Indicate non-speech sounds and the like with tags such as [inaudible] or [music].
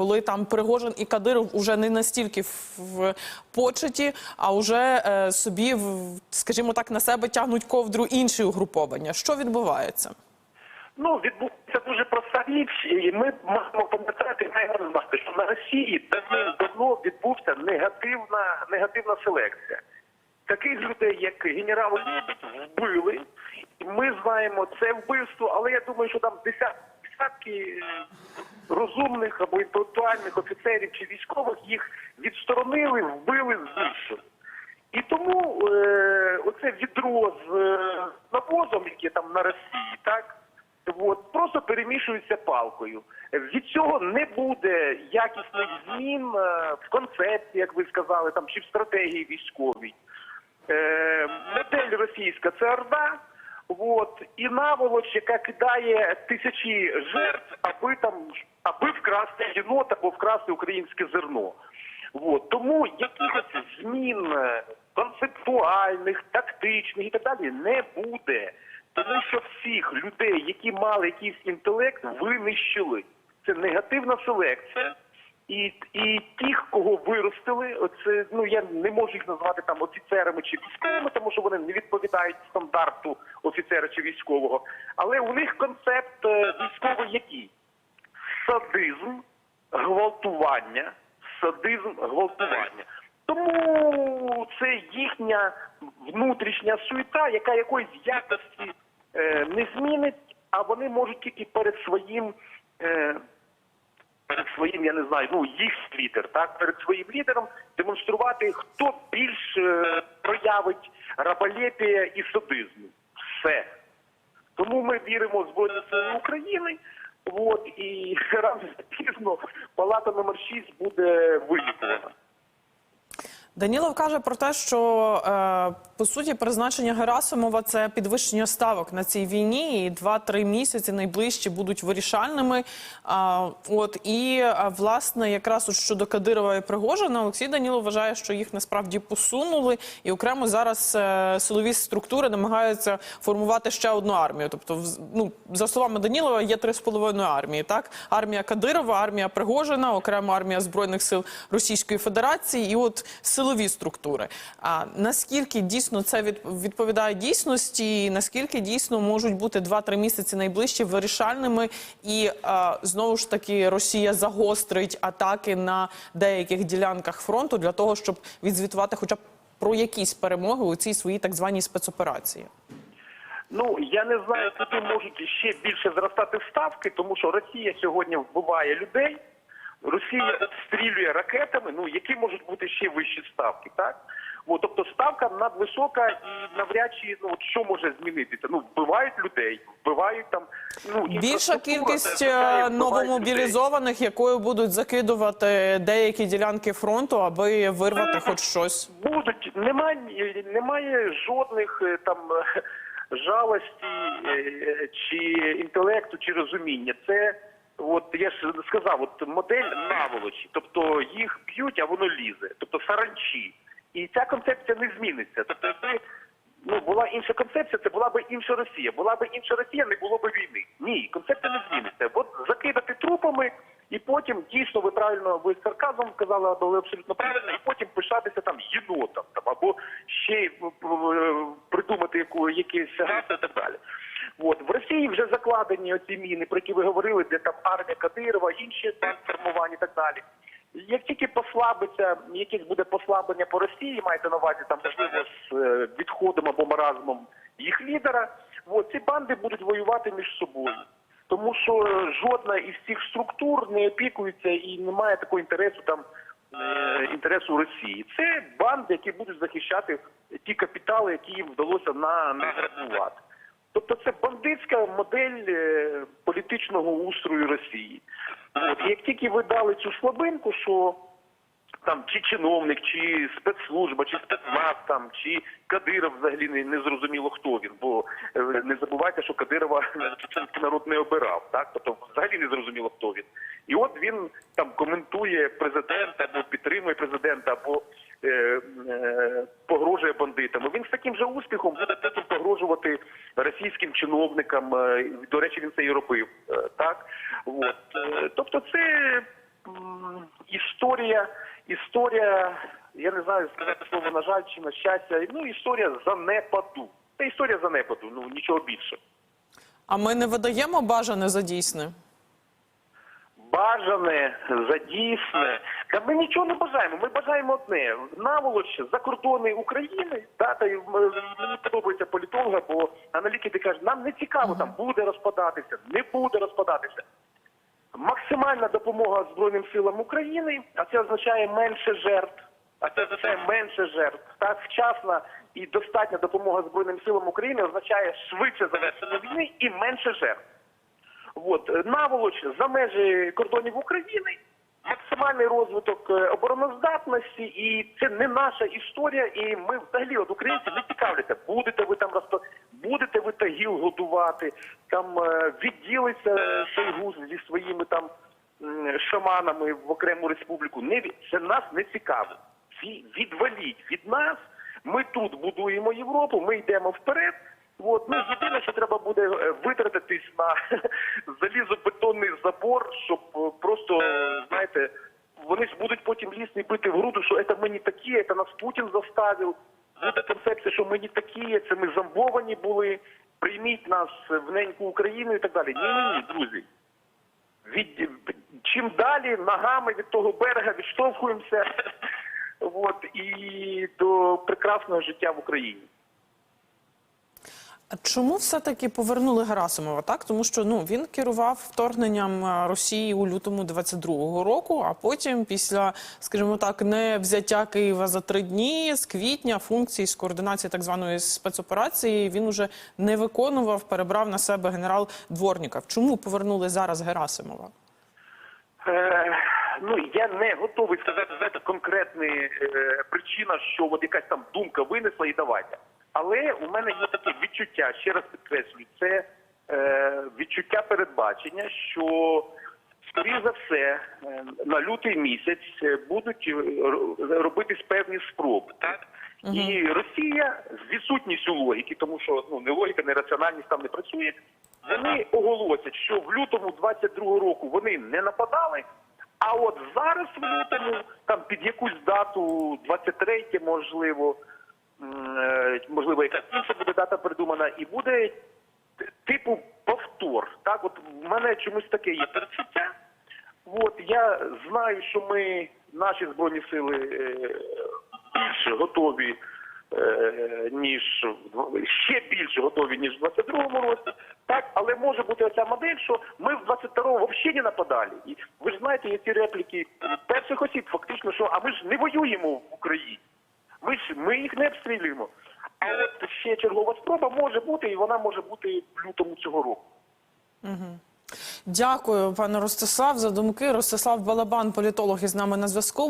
коли там Пригожин і Кадиров уже не настільки в- почеті, а вже е, собі, скажімо так, на себе тягнуть ковдру інші угруповання. Що відбувається? Ну, відбувається дуже проста річ, і ми маємо пам'ятати, маємо що на Росії давно відбувся негативна, негативна селекція. Таких людей, як генерал вбили. І ми знаємо це вбивство, але я думаю, що там десятки розумних або інтелектуальних офіцерів чи військових їх відсторонили, вбили, знищили. І тому е, оце відро з е, навозом, яке там на Росії, так от, просто перемішується палкою. Від цього не буде якісних змін е, в концепції, як ви сказали, там чи в стратегії військовій. Е, модель російська це Орда, от, і наволоч, яка кидає тисячі жертв, аби там аби вкрасти єнот або вкрасти українське зерно. От. Тому якихось змін е, концептуальних, тактичних і так далі не буде. Тому що всіх людей, які мали якийсь інтелект, винищили. Це негативна селекція. І, і тих, кого виростили, оце ну я не можу їх назвати там офіцерами чи військовими, тому що вони не відповідають стандарту офіцера чи військового. Але у них концепт е, військовий який? Садизм, гвалтування, садизм, гвалтування. Тому це їхня внутрішня суета, яка якоїсь якості е, не змінить, а вони можуть тільки перед своїм. Е, перед своїм, я не знаю, ну їх лідер, так перед своїм лідером демонструвати, хто більш е, проявить раболепія і садизму. Все. Тому ми віримо в Збройні України. От і [laughs] рано пізно палата номер 6 буде вилікувана. Данілов каже про те, що е, по суті призначення Герасимова це підвищення ставок на цій війні, і 2-3 місяці найближчі будуть вирішальними. А, от і власне, якраз от щодо Кадирова і Пригожина, Олексій Данілов вважає, що їх насправді посунули, і окремо зараз е, силові структури намагаються формувати ще одну армію. Тобто, ну за словами Данілова, є три з половиною армії. Так, армія Кадирова, армія Пригожина, окремо армія збройних сил Російської Федерації, і от силові структури. А наскільки дійсно це відповідає дійсності, наскільки дійсно можуть бути 2-3 місяці найближчі вирішальними, і знову ж таки Росія загострить атаки на деяких ділянках фронту для того, щоб відзвітувати, хоча б про якісь перемоги у цій своїй так званій спецоперації. Ну я не знаю, куди можуть ще більше зростати ставки, тому що Росія сьогодні вбиває людей, Росія обстрілює ракетами. Ну які можуть бути ще вищі ставки, так? От, тобто ставка надвисока і навряд чи ну от що може змінитися? Ну вбивають людей, вбивають там. Ну Більша кількість е, новомобілізованих, якою будуть закидувати деякі ділянки фронту, аби вирвати хоч щось. будуть. Немає немає жодних е, там [laughs] жалості е, чи інтелекту, чи розуміння. Це от я ж сказав, от модель наволочі, тобто їх б'ють, а воно лізе, тобто саранчі. І ця концепція не зміниться. Тобто, якби ну була інша концепція, це була б інша Росія. Була б інша Росія, не було б війни. Ні, концепція не зміниться. От закидати трупами, і потім дійсно ви правильно ви з сарказмом сказали, але абсолютно правильно, і потім пишатися там єнотом там або ще е, придумати яку якийсь газ і так далі. От в Росії вже закладені оці міни, про які ви говорили, де там армія Кадирова, інші там формування і так далі. Як тільки послабиться, якесь буде послаблення по Росії, маєте на увазі там можливо з е, відходом або маразмом їх лідера, от, ці банди будуть воювати між собою. Тому що жодна із цих структур не опікується і немає такого інтересу там е, інтересу Росії. Це банди, які будуть захищати ті капітали, які їм вдалося на награбувати. Тобто це бандитська модель е, політичного устрою Росії. От як тільки ви дали цю слабинку, що там чи чиновник, чи спецслужба, чи спецназ там, чи Кадиров взагалі не, не зрозуміло хто він, бо е, не забувайте, що Кадирова [laughs] народ не обирав, так тобто взагалі не зрозуміло хто він. І от він там коментує президента або підтримує президента, або е, е, погрожує бандитам. Він з таким же успіхом буде погрожувати російським чиновникам. е, До речі, він це і робив. е, Так от Е, тобто, це історія, історія, я не знаю сказати слово на жаль чи на щастя, ну історія занепаду. Це історія занепаду, ну нічого більше. А ми не видаємо бажане за дійсне. бажане, задійсне. Та ми нічого не бажаємо. Ми бажаємо одне наволоч за кордони України. Та, та мені подобається політолога, бо аналітики кажуть, нам не цікаво, там буде розпадатися, не буде розпадатися. Максимальна допомога Збройним силам України, а це означає менше жертв. А це означає менше жертв. Так, вчасна і достатня допомога Збройним силам України означає швидше завершення війни і менше жертв. От наволоч за межі кордонів України, максимальний розвиток е, обороноздатності, і це не наша історія. І ми взагалі от українці не цікавляться, будете ви там розпо... будете ви тагіл годувати, там е, відділиться Шойгу зі своїми там шаманами в окрему республіку. Не від- це нас не цікаво. Всі відваліть від нас. Ми тут будуємо Європу, ми йдемо вперед. От, ну, єдине, що треба буде е, витратитись на [laughs] залізобетонний потім бити в груду, що це ми не такі, це нас Путін заставив. Буде концепція, що ми не такі, це ми зомбовані були, прийміть нас в неньку Україну і так далі. Ні, ні, ні, друзі. Від, чим далі ногами від того берега відштовхуємося от, і до прекрасного життя в Україні. Чому все-таки повернули Герасимова? Так, тому що ну він керував вторгненням е, Росії у лютому 22-го року, а потім, після, скажімо так, не взяття Києва за три дні з квітня функції з координації так званої спецоперації він уже не виконував, перебрав на себе генерал Дворніков. Чому повернули зараз Герасимова? Е, ну я не готовий сказати знаєте, конкретна е, причина, що от якась там думка винесла і давайте. Але у мене є таке відчуття, ще раз підкреслюю, це е, відчуття передбачення, що скоріш за все е, на лютий місяць е, будуть е, робитись певні спроби, так? І Росія з відсутністю логіки, тому що ну не логіка, не раціональність там не працює. Вони оголосять, що в лютому 22-го року вони не нападали. А от зараз в лютому, там під якусь дату, 23 можливо, можливо, якась інша буде дата придумана, і буде типу повтор. Так, от в мене чомусь таке є перечуття. От я знаю, що ми, наші збройні сили, е, більше готові, е, ніж ще більше готові, ніж в 22-му році. Так, але може бути оця модель, що ми в 22-му взагалі не нападали. І ви ж знаєте, є ці репліки перших осіб, фактично, що а ми ж не воюємо в Україні. Ми ж ми їх не обстрілюємо. А от ще чергова спроба може бути, і вона може бути в лютому цього року. Дякую, пане Ростислав, за думки. Ростислав Балабан, політолог, із нами на зв'язку.